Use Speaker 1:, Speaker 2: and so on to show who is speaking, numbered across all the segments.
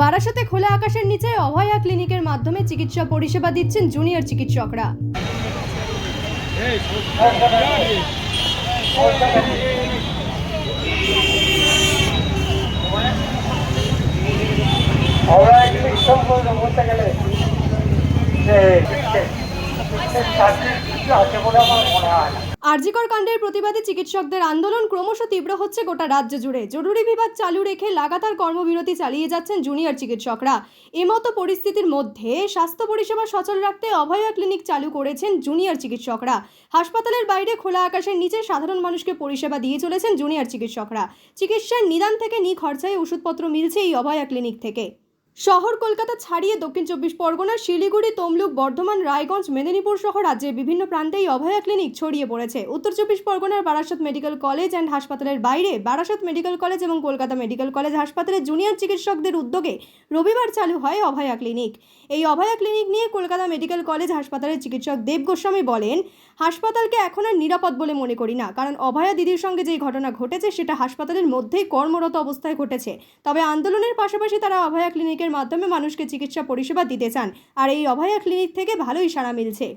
Speaker 1: বারাসাতে খোলা আকাশের নিচে অভয়া ক্লিনিকের মাধ্যমে চিকিৎসা পরিষেবা দিচ্ছেন জুনিয়র চিকিৎসকরা।
Speaker 2: আছে বলে আমার মনে হয় না।
Speaker 1: আরজিকর কাণ্ডের প্রতিবাদে চিকিৎসকদের আন্দোলন ক্রমশ তীব্র হচ্ছে গোটা রাজ্য জুড়ে। জরুরি বিভাগ চালু রেখে লাগাতার কর্মবিরতি চালিয়ে যাচ্ছেন জুনিয়র চিকিৎসকরা। এমতো পরিস্থিতির মধ্যে স্বাস্থ্য পরিষেবা সচল রাখতে অভয়া ক্লিনিক চালু করেছেন জুনিয়র চিকিৎসকরা। হাসপাতালের বাইরে খোলা আকাশের নিচে সাধারণ মানুষকে পরিষেবা দিয়ে চলেছেন জুনিয়র চিকিৎসকরা। চিকিৎসার নিদান থেকে নিখরচায় ওষুধপত্র মিলছে এই অভয়া ক্লিনিক থেকে। শহর কলকাতা ছাড়িয়ে দক্ষিণ চব্বিশ পরগনার শিলিগুড়ি, তমলুক, বর্ধমান, রায়গঞ্জ, মেদিনীপুর সহ রাজ্যের বিভিন্ন প্রান্তে এই অভয়া ক্লিনিক ছড়িয়ে পড়েছে। উত্তর চব্বিশ পরগনার বারাসত মেডিকেল কলেজ অ্যান্ড হাসপাতালের বাইরে বারাসত মেডিকেল কলেজ এবং কলকাতা মেডিকেল কলেজ হাসপাতালের জুনিয়র চিকিৎসকদের উদ্যোগে রবিবার চালু হয় অভয়া ক্লিনিক। এই অভয়া ক্লিনিক নিয়ে কলকাতা মেডিকেল কলেজ হাসপাতালের চিকিৎসক দেব গোস্বামী বলেন, হাসপাতালকে এখন আর নিরাপদ বলে মনে করি না, কারণ অভয়া দিদির সঙ্গে যেই ঘটনা ঘটেছে সেটা হাসপাতালের মধ্যেই কর্মরত অবস্থায় ঘটেছে। তবে আন্দোলনের পাশাপাশি তারা অভয়া ক্লিনিকের মাধ্যমে মানুষকে চিকিৎসা পরিষেবা দিতে চান। আর এই অভয়া ক্লিনিক থেকে ভালোই সাড়া মিলছে।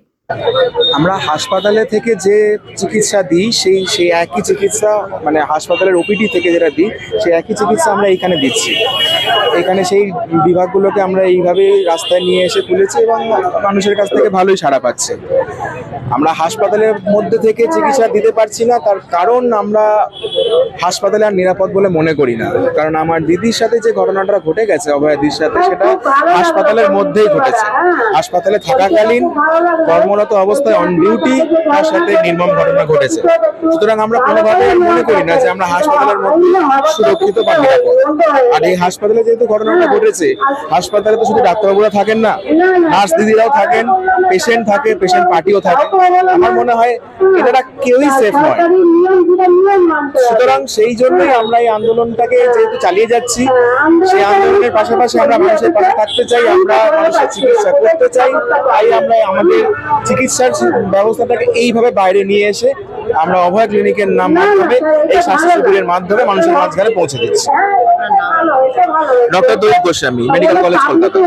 Speaker 3: আমরা হাসপাতালে থেকে যে চিকিৎসা দিই, সেই সেই একই চিকিৎসা মানে হাসপাতালের ওপিডি থেকে যেটা দিই, সেই একই চিকিৎসা আমরা এখানে দিচ্ছি। এখানে সেই বিভাগগুলোকে আমরা এইভাবেই রাস্তায় নিয়ে এসে তুলেছি এবং মানুষের কাছ থেকে ভালোই সাড়া পাচ্ছে। আমরা হাসপাতালের মধ্যে থেকে চিকিৎসা দিতে পারছি না, তার কারণ আমরা হাসপাতালে আর নিরাপদ বলে মনে করি না। কারণ আমার দিদির সাথে যে ঘটনাটা ঘটে গেছে অভয়াদির সাথে সেটা হাসপাতালের মধ্যেই ঘটেছে। হাসপাতালে থাকাকালীন কর্মরত অবস্থায় অন ডিউটি তার সাথে নির্মম ঘটনা ঘটেছে। সুতরাং আমরা কোনোভাবে মনে করি না যে আমরা হাসপাতালের মধ্যে সুরক্ষিত বা নিরাপদ। আর এই হাসপাতালে যেহেতু ঘটনাটা ঘটেছে হাসপাতালে তো শুধু ডাক্তারবাবুরা থাকেন না নার্স দিদিরাও থাকেন পেশেন্ট থাকে পেশেন্ট পার্টিও থাকে। আমার মনে হয় এনারা কেউই সেফ নয়। সুতরাং সেই জন্যই আমরা এই আন্দোলনটাকে যেহেতু চালিয়ে যাচ্ছি, সেই আন্দোলনের পাশাপাশি আমরা মানুষের পাশে থাকতে চাই, আমরা মানুষের চিকিৎসা করতে চাই, তাই আমরা আমাদের চিকিৎসার ব্যবস্থাটাকে এইভাবে বাইরে নিয়ে এসে আমরা অভয় ক্লিনিকের নাম মাধ্যমে, এই স্বাস্থ্য শিবিরের মাধ্যমে মানুষের মাঝখানে পৌঁছে দিচ্ছি। ডক্টর দৈব গোস্বামী, মেডিকেল কলেজ কলকাতা।